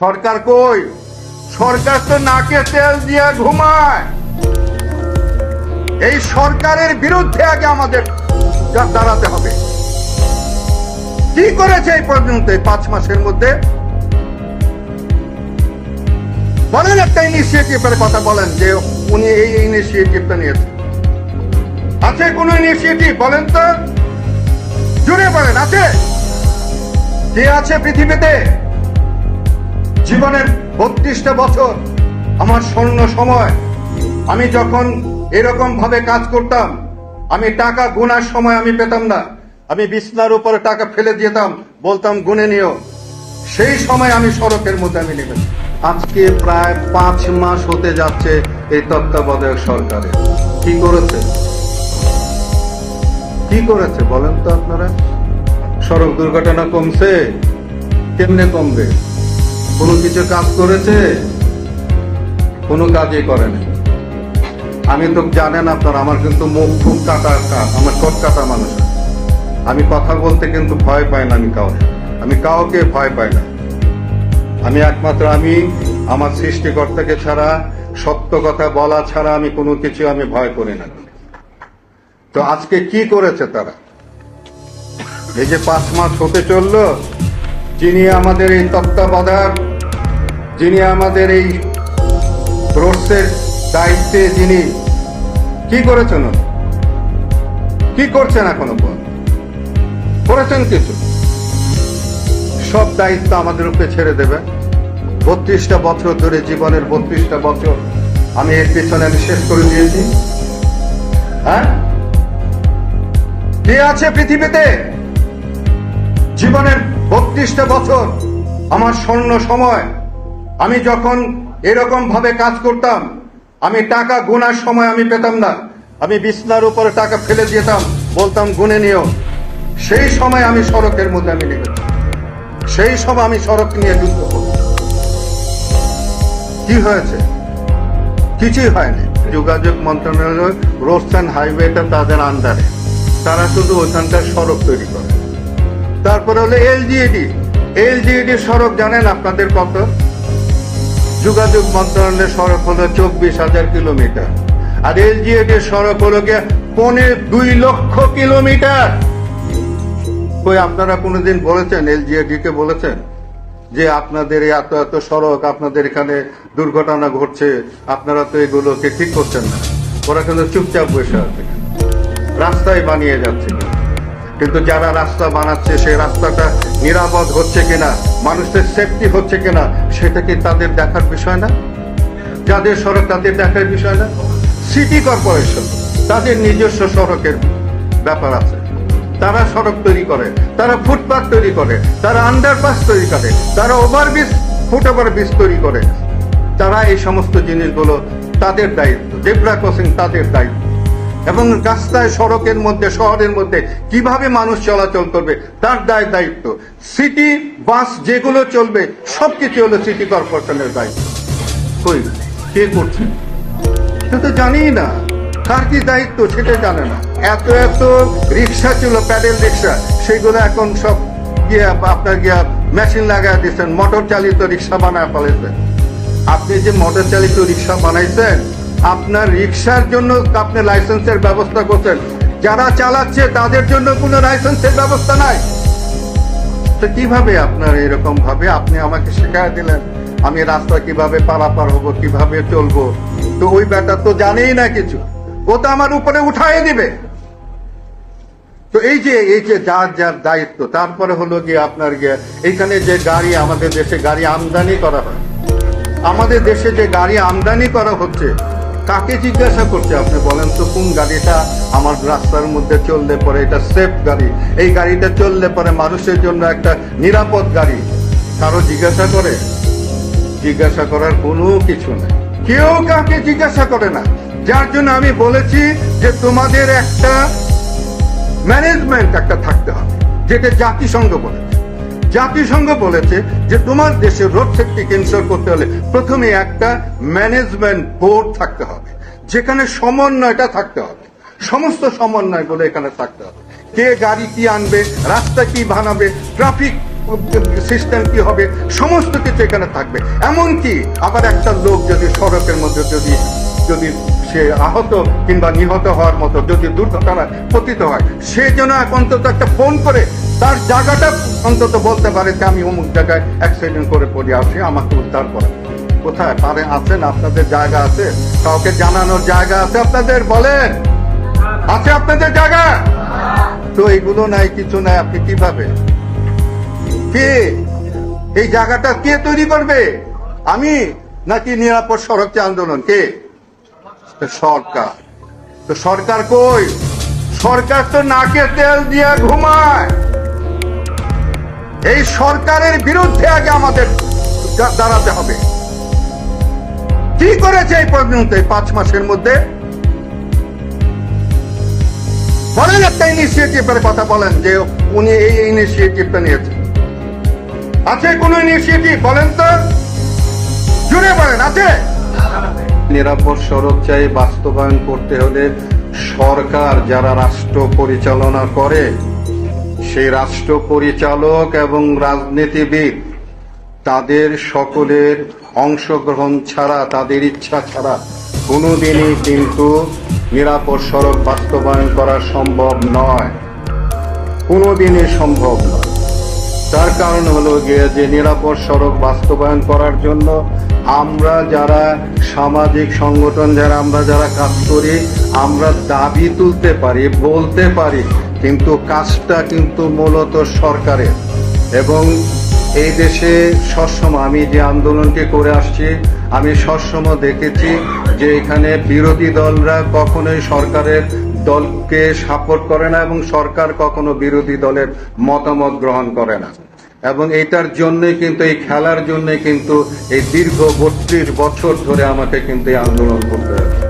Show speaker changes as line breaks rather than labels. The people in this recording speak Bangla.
সরকার কই? সরকার তো নাকে তেল দিয়ে ঘুমায়। এই সরকারের বিরুদ্ধে আগে আমাদের দাঁড়াতে হবে। কি করেছে এই পর্যন্ত পাঁচ মাসের মধ্যে? বলেন একটা ইনিশিয়েটিভের কথা বলেন যে উনি এই ইনিশিয়েটিভটা নিয়েছেন আছে কোন ইনিশিয়েটিভ বলেন তো। জুড়ে বলেন, আছে? কে আছে পৃথিবীতে? জীবনের বত্রিশটা বছর আমার স্বর্ণ সময়। আমি যখন এরকম ভাবে কাজ করতাম, আমি টাকা গোনার সময় আমি পেতাম না। আমি বিছনার উপরে টাকা ফেলে দিতাম, বলতাম, গুনে নিও। সেই সময় আমি সড়কের মধ্যে আমি নেমেছি। আজকে প্রায় পাঁচ মাস হতে যাচ্ছে এই তত্ত্বাবধায়ক সরকারের কি করেছে? কি করেছে বলেন তো আপনারা? সড়ক দুর্ঘটনা কমছে, কেমনে কমবে? কোনো কিছু কাজ করেছে? কোনো কাজই করেনি। আমি তো জানেন আপনার, আমার কিন্তু মুখ খুব কাটা আমার ঠোঁট কাটা মানুষ। আমি কথা বলতে কিন্তু ভয় পাই না আমি কাউকে। আমি কাউকে ভয় পাই না। আমি একমাত্র, আমি আমার সৃষ্টিকর্তাকে ছাড়া, সত্য কথা বলা ছাড়া আমি কোনো কিছু আমি ভয় করি না। তো আজকে কি করেছে তারা? এই যে পাঁচ মাস হতে চলল, যিনি আমাদের এই তত্ত্বাবধায়ক যিনি আমাদের এই রোডসের দায়িত্বে যিনি কি করেছেন? কি করছেন এখনও? করেছেন কিছু? সব দায়িত্ব আমাদের উপরে ছেড়ে দেবে। বত্রিশটা বছর ধরে জীবনের বত্রিশটা বছর আমি এর পিছনে আমি শেষ করে দিয়েছি। হ্যাঁ? কে আছে পৃথিবীতে? জীবনের বত্রিশটা বছর আমার স্বর্ণ সময় আমি যখন এরকম ভাবে কাজ করতাম, আমি টাকা গোনার সময় আমি পেতাম না। আমি বিছনার উপরে টাকা ফেলে দিতাম, বলতাম, গুনে নিও। সেই সময় আমি সড়কের মধ্যে আমি নেমেছি। সেই সময় আমি সড়ক নিয়ে যুদ্ধ কি হয়েছে? কিছুই হয়নি। যোগাযোগ মন্ত্রণালয় অ্যান্ড হাইওয়েটা তাদের আন্ডারে। তারা শুধু ওইখানকার সড়ক তৈরি করে। তারপরে হলো এলজিইডি। এলজিইডি সড়ক জানেন আপনাদের কত? যোগাযোগ মন্ত্রণালয়ের সড়ক হলো চব্বিশ হাজার কিলোমিটার। আর এলজিইডি সড়ক হলো গিয়ে পৌনে দুই লক্ষ কিলোমিটার। কই, আপনারা কোনোদিন বলেছেন এলজিইডি কে বলেছেন? যে আপনাদের এত এত সড়ক, আপনাদের এখানে দুর্ঘটনা ঘটছে, আপনারা তো এগুলোকে ঠিক করছেন না। ওরা কিন্তু চুপচাপ বসে আছে। রাস্তায় বানিয়ে যাচ্ছে। কিন্তু যারা রাস্তা বানাচ্ছে, সেই রাস্তাটা নিরাপদ হচ্ছে কিনা মানুষের সেফটি হচ্ছে কিনা, সেটা কি তাদের দেখার বিষয় না? যাদের সড়ক তাদের দেখার বিষয় না? সিটি কর্পোরেশন তাদের নিজস্ব সড়কের ব্যাপার আছে। তারা সড়ক তৈরি করে, তারা ফুটপাথ তৈরি করে, তারা আন্ডারপাস তৈরি করে, তারা ওভারব্রিজ ফুট ওভার ব্রিজ তৈরি করে। তারা এই সমস্ত জিনিসগুলো তাদের দায়িত্ব জেব্রা ক্রসিং তাদের দায়িত্ব। এবং রাস্তায়, সড়কের মধ্যে, শহরের মধ্যে কীভাবে মানুষ চলাচল করবে, তার দায় দায়িত্ব। সিটি, বাস যেগুলো চলবে, সবকিছু হলো সিটি কর্পোরেশনের দায়িত্ব। কই, কে করছে? সে তো জানিই না। কার কি দায়িত্ব সেটা জানে না। এত এত রিক্সা ছিল, প্যাডেল রিক্সা, সেগুলো এখন সব গিয়ে, আপনার গিয়া মেশিন লাগায় দিচ্ছেন মোটর চালিত রিক্সা বানায় ফেলেছেন। আপনি যে মোটর চালিত রিক্সা বানাইছেন আপনার রিক্সার জন্য আপনি লাইসেন্সের ব্যবস্থা করছেন। যারা চালাচ্ছে, তাদের জন্য কোনো লাইসেন্সের ব্যবস্থা নাই। তো কীভাবে আপনার এরকম ভাবে আপনি আমাকে শেখায় দিলেন? আমি রাস্তা কীভাবে পারাপার হব, কীভাবে চলবো? তো ওই ব্যাটা তো জানেই না কিছু। ও তো আমার উপরে উঠাই দিবে। তো এই যে এই যে যার যার দায়িত্ব, তারপরে হলো গিয়ে আপনার গিয়ে, এইখানে যে গাড়ি, আমাদের দেশে গাড়ি আমদানি করা হয়। আমাদের দেশে যে গাড়ি আমদানি করা হচ্ছে কাকে জিজ্ঞাসা করছে? আপনি বলেন তো, কোন গাড়িটা আমার রাস্তার মধ্যে চললে পরে এটা সেফ গাড়ি? এই গাড়িটা চললে পরে মানুষের জন্য একটা নিরাপদ গাড়ি। কারও জিজ্ঞাসা করে? জিজ্ঞাসা করার কোনো কিছু নেই। কেউ কাকে জিজ্ঞাসা করে না। যার জন্য আমি বলেছি যে তোমাদের একটা ম্যানেজমেন্ট একটা থাকতে হবে, যেটা জাতিসংঘ বলেছে জাতিসংঘ বলেছে যে তোমার দেশে রোড সেফটি ইনশোর করতে হলে প্রথমে একটা ম্যানেজমেন্ট বোর্ড থাকতে হবে, যেখানে সমন্বয়টা থাকতে হবে। সমস্ত সমন্বয় বলে এখানে থাকতে হবে। কে গাড়ি কি আনবে, রাস্তা কি বানাবে, ট্রাফিক সিস্টেম কি হবে, সমস্ত কিছু এখানে থাকবে। এমনকি আবার একটা লোক যদি সড়কের মধ্যে যদি যদি সে আহত কিংবা নিহত হওয়ার মতো যদি দুর্ঘটনায় পতিত হয়, সে যেন অন্তত একটা ফোন করে তার জায়গাটা অন্তত বলতে পারে যে আমি অমুক জায়গায় অ্যাক্সিডেন্ট করে পড়ে আসি আমাকে উদ্ধার করে কোথায়? পারে আছেন আপনাদের জায়গা আছে? কাউকে জানানোর জায়গা আছে আপনাদের? বলেন। আছে আপনাদের জায়গা? তো এগুলো নাই, কিছু নাই, আপনি কীভাবে? কে? এই জায়গাটা কে তৈরি করবে? আমি? নাকি নিরাপদ সড়ক আন্দোলন? কে? সরকার। তো সরকার কই? সরকার তো নাকে তেল দিয়ে ঘুমায়। এই সরকারের বিরুদ্ধে আগে আমাদের দাঁড়াতে হবে। কি করেছে এই পর্যন্ত এই পাঁচ মাসের মধ্যে? বলেন একটা ইনিশিয়েটিভের কথা বলেন যে উনি এই ইনিশিয়েটিভটা নিয়েছেন। আছে কোন ইনিশিয়েটিভ বলেন তো? জুড়ে বলেন, আছে? নিরাপদ সড়ক চাই বাস্তবায়ন করতে হলে সরকার, যারা রাষ্ট্র পরিচালনা করে সেই রাষ্ট্র পরিচালক এবং রাজনীতিবিদ, তাদের সকলের অংশগ্রহণ ছাড়া, তাদের ইচ্ছা ছাড়া কোনোদিনই কিন্তু নিরাপদ সড়ক বাস্তবায়ন করা সম্ভব নয়। কোনোদিনই সম্ভব নয়। তার কারণ হলো গিয়ে যে নিরাপদ সড়ক বাস্তবায়ন করার জন্য আমরা যারা সামাজিক সংগঠন, যারা আমরা যারা কাজ করি, আমরা দাবি তুলতে পারি, বলতে পারি। কিন্তু কাজটা কিন্তু মূলত সরকারের। এবং এই দেশে সবসময় আমি যে আন্দোলনটি করে আসছি, আমি সবসময় দেখেছি যে এখানে বিরোধী দলরা কখনোই সরকারের দলকে সাপোর্ট করে না এবং সরকার কখনো বিরোধী দলের মতামত গ্রহণ করে না। এবং এটার জন্যই কিন্তু, এই খেলার জন্যই কিন্তু এই দীর্ঘ বত্রিশ বছর ধরে আমাকে কিন্তু এই আন্দোলন করতে হবে